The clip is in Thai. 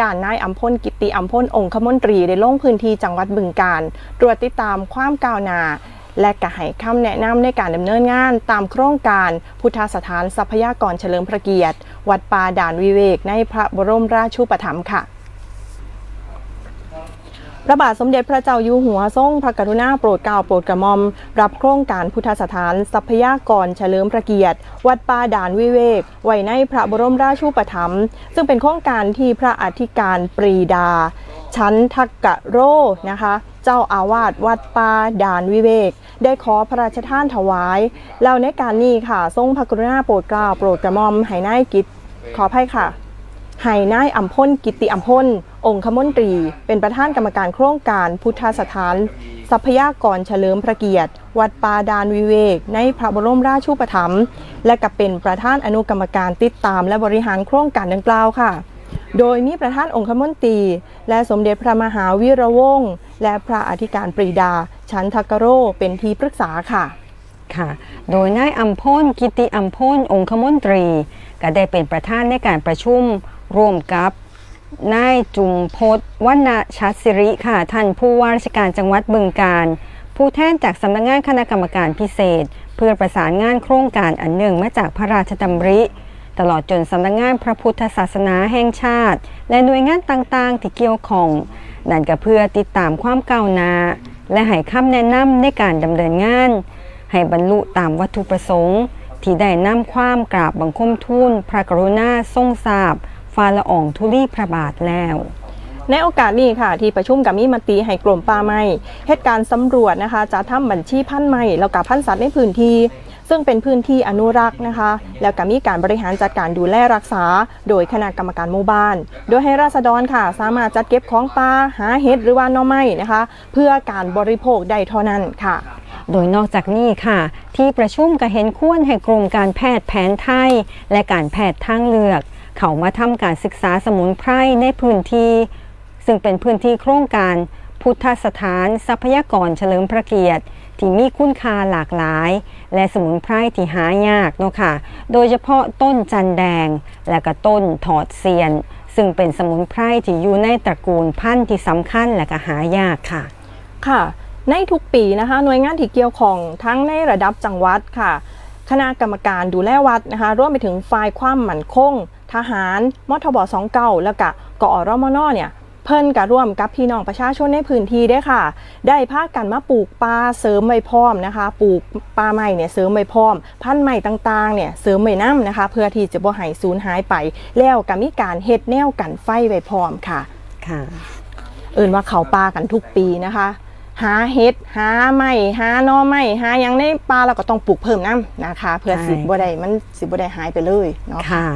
ด่านนายอัมพลกิติอัมพลองคมนตรีได้ลงพื้นที่จังหวัดบึงการตรวจติดตามความก้าวหน้าและกระให้คำแนะนำในการดำเนินงานตามโครงการพุทธสถานทรัพยากรเฉลิมพระเกียรติ วัดป่าด่านวิเวกในพระบรมราชูปถัมภ์ค่ะ พระบาทสมเด็จพระเจ้าอยู่หัวทรงพระกรุณาโปรดเกล้าโปรดกระหม่อม รับโครงการพุทธสถานทรัพยากรเฉลิมพระเกียรติ วัดป่าด่านวิเวก ไว้ในพระบรมราชูปถัมภ์ซึ่งเป็นโครงการที่พระอธิการปรีดา ชั้นทักกะโรนะคะ เจ้าอาวาสวัดป่าด่านวิเวก ได้ขอพระราชทานถวาย แล้วในการนี้ค่ะ ทรงพระกรุณาโปรดเกล้าโปรดกระหม่อมให้นายกิจขออภัยค่ะ ให้นายอัมพลกิติอัมพลองคมนตรี เป็นประธานกรรมการโครงการพุทธสถาน ทรัพยากรเฉลิมพระเกียรติ วัดปาดานวิเวก ในพระบรมราชูปถัมภ์และกับเป็นประธานอนุกรรมการติดตามและบริหารโครงการดังกล่าวค่ะ โดยมีประธานองคมนตรี และสมเด็จพระมหาวีระวงศ์และพระอธิการปรีดา ชันทักกะโร เป็นที่ปรึกษาค่ะค่ะ โดยนายอัมพลกิติอัมพลองคมนตรี ก็ได้เป็นประธานในการประชุม ร่วมกับ นายจุมพศวรรณชัดสิริค่ะ ท่านผู้ว่าราชการจังหวัดบึงการ ผู้แทนจากสำนักงานคณะกรรมการพิเศษ เพื่อประสานงานโครงการอันหนึ่งมาจากพระราชดำริ ตลอดจนสำนักงานพระพุทธศาสนาแห่งชาติ และหน่วยงานต่างๆ ที่เกี่ยวข้อง นั่นก็เพื่อติดตามความก้าวหน้าและให้คำแนะนำในการดำเนินงาน ให้บรรลุตามวัตถุประสงค์ที่ได้นำความกราบบังคมทูลพระกรุณาทรงทราบ ฟ้าละอองธุลีพระบาทแล้วในโอกาสนี้ค่ะ ที่ประชุมกับมีมติให้กรมป่าไม้เหตุการณ์สำรวจนะคะจะทำบัญชีพันธุ์ไม้แล้วกับพันธุ์สัตว์ในพื้นที่ ซึ่งเป็นพื้นที่อนุรักษ์นะคะ แล้วก็มีการบริหารจัดการดูแลรักษา โดยคณะกรรมการหมู่บ้าน โดยให้ราษฎรค่ะ สามารถจัดเก็บของป่าหาเห็ดหรือว่าน่อไม้นะคะ เพื่อการบริโภคได้เท่านั้นค่ะโดยนอกจากนี้ค่ะ ที่ประชุมก็เห็นควรให้กรมการแพทย์แผนไทย และการแพทย์ทางเลือก เขามาทำการศึกษาสมุนไพรในพื้นที่ ซึ่งเป็นพื้นที่โครงการพุทธสถานทรัพยากรเฉลิมพระเกียรติ ที่มีคุณค่าหลากหลาย และสมุนไพรที่หายากเนาะค่ะ โดยเฉพาะต้นจันแดง และก็ต้นถอดเซียน ซึ่งเป็นสมุนไพรที่อยู่ในตระกูลพันธุ์ที่สำคัญและก็หายากค่ะ ค่ะ ในทุกปีนะคะ หน่วยงานที่เกี่ยวข้องทั้งในระดับจังหวัดค่ะ คณะกรรมการดูแลวัดนะคะร่วมไปถึงฝ่ายความมั่นคง ทหารมทบ29แล้วก็กอรมนเนี่ยเพิ่นก็ร่วมกับพี่น้องประชาชนในพื้นที่เด้อค่ะ ได้พากันมาปลูกป่าเสริมไว้พร้อมนะคะ ปลูกป่าไม้เนี่ยเสริมไว้พร้อม พันธุ์ไม้ต่างๆเนี่ยเสริมไว้นํนะคะ เพื่อที่จะบ่ให้สูญหายไป แล้วก็มีการเฮ็ดแนวกันไฟไว้พร้อมค่ะค่ะ เอื่นว่าเขาปลากันทุกปีนะคะ หาเห็ดหาไม้หาหนอไม้หาหยังในปลาเราก็ต้องปลูกเพิ่มน้ำนะคะ เพื่อใช่สิบบ่ได้มันสิบ่ได้หายไปเลยเนาะค่ะ